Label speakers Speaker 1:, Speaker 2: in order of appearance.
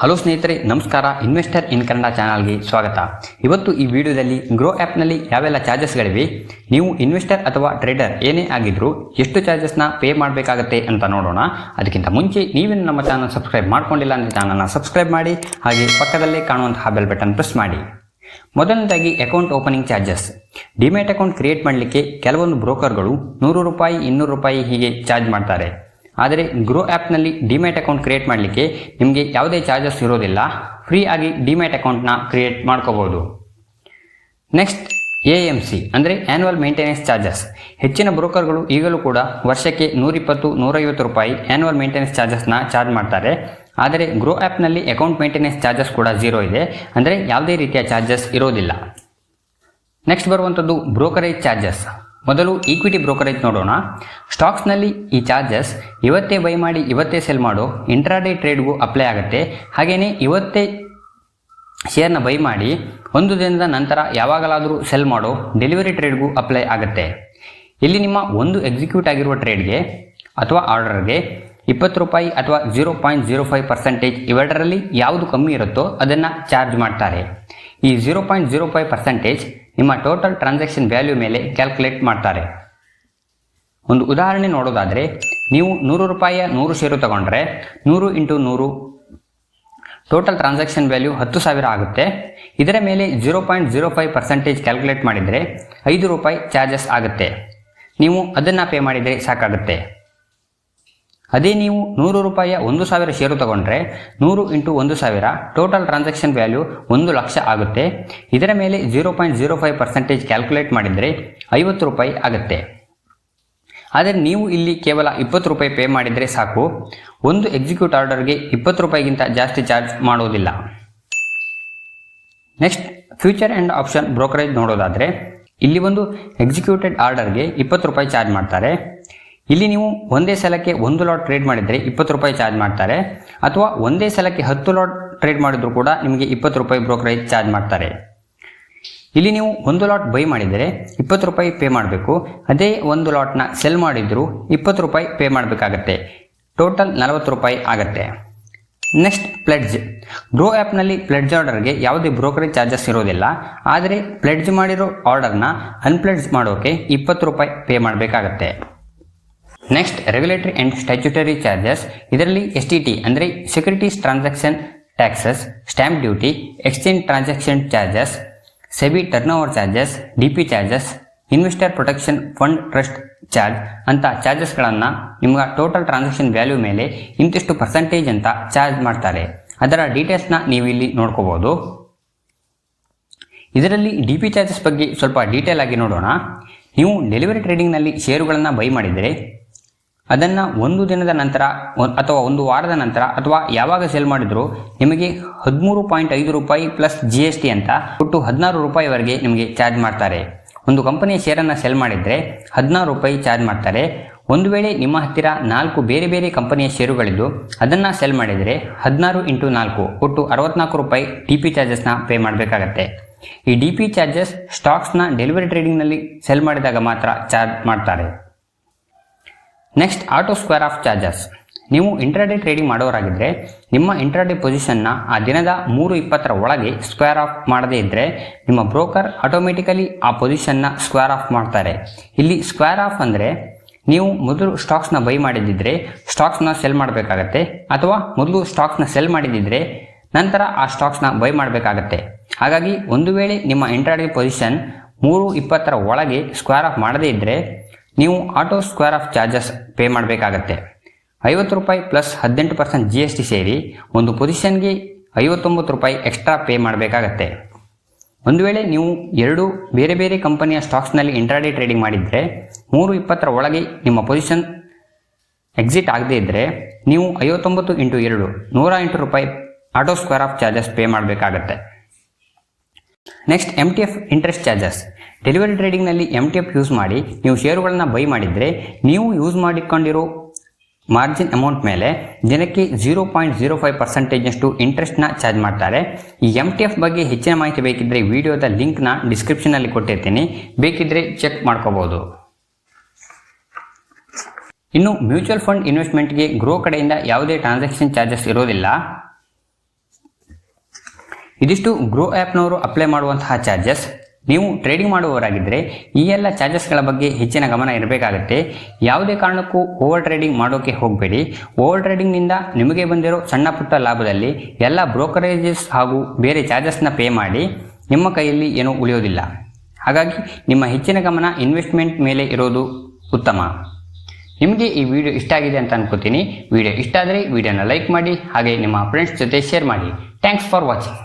Speaker 1: Hello ಸ್ನೇಹಿತರೆ, ನಮಸ್ಕಾರ. Investor ಇನ್ ಕನ್ನಡ ಚಾನಲ್ಗೆ ಸ್ವಾಗತ. ಇವತ್ತು ಈ ವಿಡಿಯೋದಲ್ಲಿ ಗ್ರೋ ಆ್ಯಪ್ನಲ್ಲಿ ಯಾವೆಲ್ಲ ಚಾರ್ಜಸ್ಗಳಿವೆ, ನೀವು ಇನ್ವೆಸ್ಟರ್ ಅಥವಾ ಟ್ರೇಡರ್ ಏನೇ ಆಗಿದ್ರೂ ಎಷ್ಟು ಚಾರ್ಜಸ್ನ ಪೇ ಮಾಡಬೇಕಾಗತ್ತೆ ಅಂತ ನೋಡೋಣ. ಅದಕ್ಕಿಂತ ಮುಂಚೆ ನೀವೇನು ನಮ್ಮ ಚಾನಲ್ ಸಬ್ಸ್ಕ್ರೈಬ್ ಮಾಡ್ಕೊಂಡಿಲ್ಲ ಅಂದರೆ ಚಾನಲ್ನ ಸಬ್ಸ್ಕ್ರೈಬ್ ಮಾಡಿ, ಹಾಗೆ ಪಕ್ಕದಲ್ಲೇ ಕಾಣುವಂತಹ ಬೆಲ್ ಬಟನ್ ಪ್ರೆಸ್ ಮಾಡಿ. ಮೊದಲನೇದಾಗಿ account opening charges. Demat account create ಮಾಡಲಿಕ್ಕೆ ಕೆಲವೊಂದು ಬ್ರೋಕರ್ಗಳು ನೂರು ರೂಪಾಯಿ, ಇನ್ನೂರು ರೂಪಾಯಿ ಹೀಗೆ ಚಾರ್ಜ್ ಮಾಡ್ತಾರೆ. ಆದರೆ ಗ್ರೋ ಆ್ಯಪ್ನಲ್ಲಿ ಡಿಮ್ಯಾಟ್ ಅಕೌಂಟ್ ಕ್ರಿಯೇಟ್ ಮಾಡಲಿಕ್ಕೆ ನಿಮಗೆ ಯಾವುದೇ ಚಾರ್ಜಸ್ ಇರೋದಿಲ್ಲ. ಫ್ರೀ ಆಗಿ ಡಿಮ್ಯಾಟ್ ಅಕೌಂಟ್ನ ಕ್ರಿಯೇಟ್ ಮಾಡ್ಕೋಬೋದು. ನೆಕ್ಸ್ಟ್ ಎ ಎಂ ಸಿ ಅಂದರೆ ಆ್ಯನ್ಯುವಲ್ ಮೇಂಟೆನೆನ್ಸ್ ಚಾರ್ಜಸ್ ಹೆಚ್ಚಿನ ಬ್ರೋಕರ್ಗಳು ಈಗಲೂ ಕೂಡ ವರ್ಷಕ್ಕೆ ನೂರಿಪ್ಪತ್ತು, ನೂರೈವತ್ತು ರೂಪಾಯಿ ಆ್ಯನ್ಯುವಲ್ ಮೇಂಟೆನೆನ್ಸ್ ಚಾರ್ಜಸ್ನ ಚಾರ್ಜ್ ಮಾಡ್ತಾರೆ. ಆದರೆ ಗ್ರೋ ಆ್ಯಪ್ನಲ್ಲಿ ಅಕೌಂಟ್ ಮೇಂಟೆನೆನ್ಸ್ ಚಾರ್ಜಸ್ ಕೂಡ ಝೀರೋ ಇದೆ. ಅಂದರೆ ಯಾವುದೇ ರೀತಿಯ ಚಾರ್ಜಸ್ ಇರೋದಿಲ್ಲ. ನೆಕ್ಸ್ಟ್ ಬರುವಂಥದ್ದು ಬ್ರೋಕರೇಜ್ ಚಾರ್ಜಸ್ ಮೊದಲು ಈಕ್ವಿಟಿ ಬ್ರೋಕರೇಜ್ ನೋಡೋಣ. ಸ್ಟಾಕ್ಸ್ನಲ್ಲಿ ಈ ಚಾರ್ಜಸ್ ಇವತ್ತೇ ಬೈ ಮಾಡಿ, ಇವತ್ತೇ ಸೆಲ್ ಮಾಡೋ ಇಂಟ್ರಾಡೇ ಟ್ರೇಡ್ಗೂ ಅಪ್ಲೈ ಆಗುತ್ತೆ. ಹಾಗೆಯೇ ಇವತ್ತೇ ಶೇರ್ನ ಬೈ ಮಾಡಿ, ಒಂದು ದಿನದ ನಂತರ ಯಾವಾಗಲಾದರೂ ಸೆಲ್ ಮಾಡೋ ಡೆಲಿವರಿ ಟ್ರೇಡ್ಗೂ ಅಪ್ಲೈ ಆಗುತ್ತೆ. ಇಲ್ಲಿ ನಿಮ್ಮ ಒಂದು ಎಕ್ಸಿಕ್ಯೂಟ್ ಆಗಿರುವ ಟ್ರೇಡ್ಗೆ ಅಥವಾ ಆರ್ಡರ್ಗೆ ಇಪ್ಪತ್ತು ರೂಪಾಯಿ ಅಥವಾ zero point zero five percentage ಇವೆರಡರಲ್ಲಿ ಯಾವುದು ಕಮ್ಮಿ ಇರುತ್ತೋ ಅದನ್ನು ಚಾರ್ಜ್ ಮಾಡ್ತಾರೆ. ಈ zero point zero five percentage ನಿಮ್ಮ ಟೋಟಲ್ ಟ್ರಾನ್ಸಾಕ್ಷನ್ ವ್ಯಾಲ್ಯೂ ಮೇಲೆ ಕ್ಯಾಲ್ಕುಲೇಟ್ ಮಾಡ್ತಾರೆ. ಒಂದು ಉದಾಹರಣೆ ನೋಡೋದಾದರೆ, ನೀವು ನೂರು ರೂಪಾಯಿಯ ನೂರು ಷೇರು ತಗೊಂಡ್ರೆ, ನೂರು ಇಂಟು ನೂರು ಟೋಟಲ್ ಟ್ರಾನ್ಸಾಕ್ಷನ್ ವ್ಯಾಲ್ಯೂ ಹತ್ತು ಸಾವಿರ ಆಗುತ್ತೆ. ಇದರ ಮೇಲೆ zero point zero five percentage calculate ಮಾಡಿದರೆ ಐದು ರೂಪಾಯಿ ಚಾರ್ಜಸ್ ಆಗುತ್ತೆ. ನೀವು ಅದನ್ನು ಪೇ ಮಾಡಿದರೆ ಸಾಕಾಗುತ್ತೆ. ಅದೇ ನೀವು ನೂರು ರೂಪಾಯಿಯ ಒಂದು ಸಾವಿರ ಷೇರು ತಗೊಂಡ್ರೆ ನೂರು ಇಂಟು ಒಂದು ಸಾವಿರ ಟೋಟಲ್ ಟ್ರಾನ್ಸಾಕ್ಷನ್ ವ್ಯಾಲ್ಯೂ ಒಂದು ಲಕ್ಷ ಆಗುತ್ತೆ. ಇದರ ಮೇಲೆ zero point zero five percentage calculate ಮಾಡಿದರೆ ಐವತ್ತು ರೂಪಾಯಿ ಆಗುತ್ತೆ. ಆದರೆ ನೀವು ಇಲ್ಲಿ ಕೇವಲ ಇಪ್ಪತ್ತು ರೂಪಾಯಿ ಪೇ ಮಾಡಿದರೆ ಸಾಕು. ಒಂದು ಎಕ್ಸಿಕ್ಯೂಟ್ ಆರ್ಡರ್ಗೆ ಇಪ್ಪತ್ತು ರೂಪಾಯಿಗಿಂತ ಜಾಸ್ತಿ ಚಾರ್ಜ್ ಮಾಡೋದಿಲ್ಲ. Next future and option brokerage ನೋಡೋದಾದರೆ, ಇಲ್ಲಿ ಒಂದು ಎಕ್ಸಿಕ್ಯೂಟೆಡ್ ಆರ್ಡರ್ಗೆ ಇಪ್ಪತ್ತು ರೂಪಾಯಿ ಚಾರ್ಜ್ ಮಾಡ್ತಾರೆ. ಇಲ್ಲಿ ನೀವು ಒಂದೇ ಸಲಕ್ಕೆ ಒಂದು ಲಾಟ್ ಟ್ರೇಡ್ ಮಾಡಿದರೆ ಇಪ್ಪತ್ತು ರೂಪಾಯಿ ಚಾರ್ಜ್ ಮಾಡ್ತಾರೆ, ಅಥವಾ ಒಂದೇ ಸಲಕ್ಕೆ ಹತ್ತು ಲಾಟ್ ಟ್ರೇಡ್ ಮಾಡಿದ್ರು ಕೂಡ ನಿಮಗೆ ಇಪ್ಪತ್ತು ರೂಪಾಯಿ ಬ್ರೋಕರೇಜ್ ಚಾರ್ಜ್ ಮಾಡ್ತಾರೆ. ಇಲ್ಲಿ ನೀವು ಒಂದು ಲಾಟ್ ಬೈ ಮಾಡಿದರೆ ಇಪ್ಪತ್ತು ರೂಪಾಯಿ ಪೇ ಮಾಡಬೇಕು, ಅದೇ ಒಂದು ಲಾಟ್ನ ಸೆಲ್ ಮಾಡಿದ್ರು ಇಪ್ಪತ್ತು ರೂಪಾಯಿ ಪೇ ಮಾಡಬೇಕಾಗತ್ತೆ. ಟೋಟಲ್ ನಲವತ್ತು ರೂಪಾಯಿ ಆಗುತ್ತೆ. ನೆಕ್ಸ್ಟ್ ಪ್ಲೆಡ್ಜ್ ಗ್ರೋ ಆ್ಯಪ್ನಲ್ಲಿ ಪ್ಲೆಡ್ಜ್ ಆರ್ಡರ್ಗೆ ಯಾವುದೇ ಬ್ರೋಕರೇಜ್ ಚಾರ್ಜಸ್ ಇರೋದಿಲ್ಲ, ಆದರೆ ಪ್ಲೆಡ್ಜ್ ಮಾಡಿರೋ ಆರ್ಡರ್ನ ಅನ್ಪ್ಲೆಡ್ಜ್ ಮಾಡೋಕ್ಕೆ ಇಪ್ಪತ್ತು ರೂಪಾಯಿ ಪೇ ಮಾಡಬೇಕಾಗತ್ತೆ. Next regulatory and statutory charges ಇದರಲ್ಲಿ ಎಸ್ ಟಿ ಟಿ ಅಂದರೆ securities transaction taxes stamp duty exchange transaction charges SEBI turn over charges D P charges investor protection fund trust charge ಅಂತ ಚಾರ್ಜಸ್ಗಳನ್ನು ನಿಮ್ಗೆ ಟೋಟಲ್ ಟ್ರಾನ್ಸಾಕ್ಷನ್ ವ್ಯಾಲ್ಯೂ ಮೇಲೆ ಇಂತಿಷ್ಟು percentage ಅಂತ charge ಮಾಡ್ತಾರೆ. ಅದರ ಡೀಟೇಲ್ಸ್ನ ನೀವು ಇಲ್ಲಿ ನೋಡ್ಕೋಬೋದು. ಇದರಲ್ಲಿ ಡಿ ಪಿ ಚಾರ್ಜಸ್ ಬಗ್ಗೆ ಸ್ವಲ್ಪ ಡೀಟೇಲ್ ಆಗಿ ನೋಡೋಣ. ನೀವು ಡೆಲಿವರಿ ಟ್ರೇಡಿಂಗ್ನಲ್ಲಿ ಷೇರುಗಳನ್ನು ಬೈ ಮಾಡಿದರೆ ಅದನ್ನು ಒಂದು ದಿನದ ನಂತರ ಅಥವಾ ಒಂದು ವಾರದ ನಂತರ, ಅಥವಾ ಯಾವಾಗ ಸೆಲ್ ಮಾಡಿದ್ರು, ನಿಮಗೆ ಹದಿಮೂರು ಪಾಯಿಂಟ್ ಐದು ರೂಪಾಯಿ ಪ್ಲಸ್ ಜಿ ಎಸ್ ಟಿ ಅಂತ ಒಟ್ಟು ಹದಿನಾರು ರೂಪಾಯಿವರೆಗೆ ನಿಮಗೆ ಚಾರ್ಜ್ ಮಾಡ್ತಾರೆ. ಒಂದು ಕಂಪನಿಯ ಶೇರನ್ನು ಸೆಲ್ ಮಾಡಿದರೆ ಹದಿನಾರು ರೂಪಾಯಿ ಚಾರ್ಜ್ ಮಾಡ್ತಾರೆ. ಒಂದು ವೇಳೆ ನಿಮ್ಮ ಹತ್ತಿರ ನಾಲ್ಕು ಬೇರೆ ಬೇರೆ ಕಂಪನಿಯ ಷೇರುಗಳಿದ್ದು ಅದನ್ನು ಸೆಲ್ ಮಾಡಿದರೆ ಹದಿನಾರು ಇಂಟು ನಾಲ್ಕು ಒಟ್ಟು ಅರವತ್ನಾಲ್ಕು ರೂಪಾಯಿ ಡಿ ಪಿ ಚಾರ್ಜಸ್ನ ಪೇ ಮಾಡಬೇಕಾಗತ್ತೆ. ಈ ಡಿ ಪಿ ಚಾರ್ಜಸ್ ಸ್ಟಾಕ್ಸ್ನ ಡೆಲಿವರಿ ಟ್ರೇಡಿಂಗ್ನಲ್ಲಿ ಸೆಲ್ ಮಾಡಿದಾಗ ಮಾತ್ರ ಚಾರ್ಜ್ ಮಾಡ್ತಾರೆ. Next auto square off charges ನೀವು ಇಂಟ್ರಾಡೇ ಟ್ರೇಡಿಂಗ್ ಮಾಡೋರಾಗಿದ್ದರೆ ನಿಮ್ಮ ಇಂಟ್ರಾಡೇ ಪೊಸಿಷನ್ನ ಆ ದಿನದ ಮೂರು ಇಪ್ಪತ್ತರ ಒಳಗೆ ಸ್ಕ್ವೇರ್ ಆಫ್ ಮಾಡದೇ ಇದ್ದರೆ ನಿಮ್ಮ ಬ್ರೋಕರ್ ಆಟೋಮೆಟಿಕಲಿ ಆ ಪೊಸಿಷನ್ನ ಸ್ಕ್ವೇರ್ ಆಫ್ ಮಾಡ್ತಾರೆ. ಇಲ್ಲಿ ಸ್ಕ್ವೇರ್ ಆಫ್ ಅಂದರೆ, ನೀವು ಮೊದಲು ಸ್ಟಾಕ್ಸ್ನ ಬೈ ಮಾಡಿದ್ದಿದ್ರೆ ಸ್ಟಾಕ್ಸ್ನ ಸೆಲ್ ಮಾಡಬೇಕಾಗತ್ತೆ, ಅಥವಾ ಮೊದಲು ಸ್ಟಾಕ್ಸ್ನ ಸೆಲ್ ಮಾಡಿದ್ದಿದ್ರೆ, ನಂತರ ಆ ಸ್ಟಾಕ್ಸ್ನ ಬೈ ಮಾಡಬೇಕಾಗತ್ತೆ. ಹಾಗಾಗಿ, ಒಂದು ವೇಳೆ ನಿಮ್ಮ ಇಂಟ್ರಾಡೇ ಪೊಸಿಷನ್ ಮೂರು ಇಪ್ಪತ್ತರ ಒಳಗೆ ಸ್ಕ್ವೇರ್ ಆಫ್ ಮಾಡದೇ ಇದ್ದರೆ ನೀವು auto square off charges pay ಮಾಡಬೇಕಾಗತ್ತೆ. ಐವತ್ತು ರೂಪಾಯಿ ಪ್ಲಸ್ ಹದಿನೆಂಟು ಪರ್ಸೆಂಟ್ ಜಿ ಎಸ್ ಟಿ ಸೇರಿ ಒಂದು ಪೊಸಿಷನ್ಗೆ ಐವತ್ತೊಂಬತ್ತು ರೂಪಾಯಿ ಎಕ್ಸ್ಟ್ರಾ ಪೇ ಮಾಡಬೇಕಾಗತ್ತೆ. ಒಂದು ವೇಳೆ ನೀವು ಎರಡು ಬೇರೆ ಬೇರೆ ಕಂಪನಿಯ ಸ್ಟಾಕ್ಸ್ನಲ್ಲಿ ಇಂಟ್ರಾಡಿ ಟ್ರೇಡಿಂಗ್ ಮಾಡಿದರೆ, ಮೂರು ಇಪ್ಪತ್ತರ ಒಳಗೆ ನಿಮ್ಮ ಪೊಸಿಷನ್ ಎಕ್ಸಿಟ್ ಆಗದೇ ಇದ್ದರೆ ನೀವು ಐವತ್ತೊಂಬತ್ತು ಇಂಟು ಎರಡು, ನೂರ ಎಂಟು ರೂಪಾಯಿ auto square off charges pay ಮಾಡಬೇಕಾಗತ್ತೆ. Next M T F interest charges delivery ಟ್ರೇಡಿಂಗ್ನಲ್ಲಿ M T F use ಮಾಡಿ ನೀವು ಷೇರುಗಳನ್ನು ಬೈ ಮಾಡಿದರೆ ನೀವು ಯೂಸ್ ಮಾಡಿಕೊಂಡಿರೋ ಮಾರ್ಜಿನ್ ಅಮೌಂಟ್ ಮೇಲೆ ದಿನಕ್ಕೆ ಜೀರೋ ಪಾಯಿಂಟ್ ಜೀರೋ ಫೈವ್ ಪರ್ಸೆಂಟೇಜ್ನಷ್ಟು ಇಂಟ್ರೆಸ್ಟ್ನ ಚಾರ್ಜ್ ಮಾಡ್ತಾರೆ. ಈ ಎಂ ಟಿ ಎಫ್ ಬಗ್ಗೆ ಹೆಚ್ಚಿನ ಮಾಹಿತಿ ಬೇಕಿದ್ದರೆ ವಿಡಿಯೋದ ಲಿಂಕ್ನ ಡಿಸ್ಕ್ರಿಪ್ಷನಲ್ಲಿ ಕೊಟ್ಟಿರ್ತೀನಿ. ಬೇಕಿದ್ದರೆ ಚೆಕ್ ಮಾಡ್ಕೋಬೋದು. ಇನ್ನು ಮ್ಯೂಚುವಲ್ ಫಂಡ್ ಇನ್ವೆಸ್ಟ್ಮೆಂಟ್ಗೆ ಗ್ರೋ ಕಡೆಯಿಂದ ಯಾವುದೇ ಟ್ರಾನ್ಸಾಕ್ಷನ್ ಚಾರ್ಜಸ್ ಇರೋದಿಲ್ಲ. ಇದಿಷ್ಟು ಗ್ರೋ ಆ್ಯಪ್ನವರು ಅಪ್ಲೈ ಮಾಡುವಂತಹ ಚಾರ್ಜಸ್ ನೀವು ಟ್ರೇಡಿಂಗ್ ಮಾಡುವವರಾಗಿದ್ದರೆ ಈ ಎಲ್ಲ ಚಾರ್ಜಸ್ಗಳ ಬಗ್ಗೆ ಹೆಚ್ಚಿನ ಗಮನ ಇರಬೇಕಾಗತ್ತೆ. ಯಾವುದೇ ಕಾರಣಕ್ಕೂ ಓವರ್ ಟ್ರೇಡಿಂಗ್ ಮಾಡೋಕೆ ಹೋಗಬೇಡಿ. ಓವರ್ ಟ್ರೇಡಿಂಗ್ನಿಂದ ನಿಮಗೆ ಬಂದಿರೋ ಸಣ್ಣ ಪುಟ್ಟ ಲಾಭದಲ್ಲಿ ಎಲ್ಲ ಬ್ರೋಕರೇಜಸ್ ಹಾಗೂ ಬೇರೆ ಚಾರ್ಜಸ್ನ ಪೇ ಮಾಡಿ ನಿಮ್ಮ ಕೈಯಲ್ಲಿ ಏನೂ ಉಳಿಯೋದಿಲ್ಲ. ಹಾಗಾಗಿ ನಿಮ್ಮ ಹೆಚ್ಚಿನ ಗಮನ ಇನ್ವೆಸ್ಟ್ಮೆಂಟ್ ಮೇಲೆ ಇರೋದು ಉತ್ತಮ. ನಿಮಗೆ ಈ ವಿಡಿಯೋ ಇಷ್ಟ ಆಗಿದೆ ಅಂತ ಅನ್ಕೋತೀನಿ. ವಿಡಿಯೋ ಇಷ್ಟ ಆದರೆ ವಿಡಿಯೋನ ಲೈಕ್ ಮಾಡಿ, ಹಾಗೆ ನಿಮ್ಮ ಫ್ರೆಂಡ್ಸ್ ಜೊತೆ ಶೇರ್ ಮಾಡಿ. Thanks for watching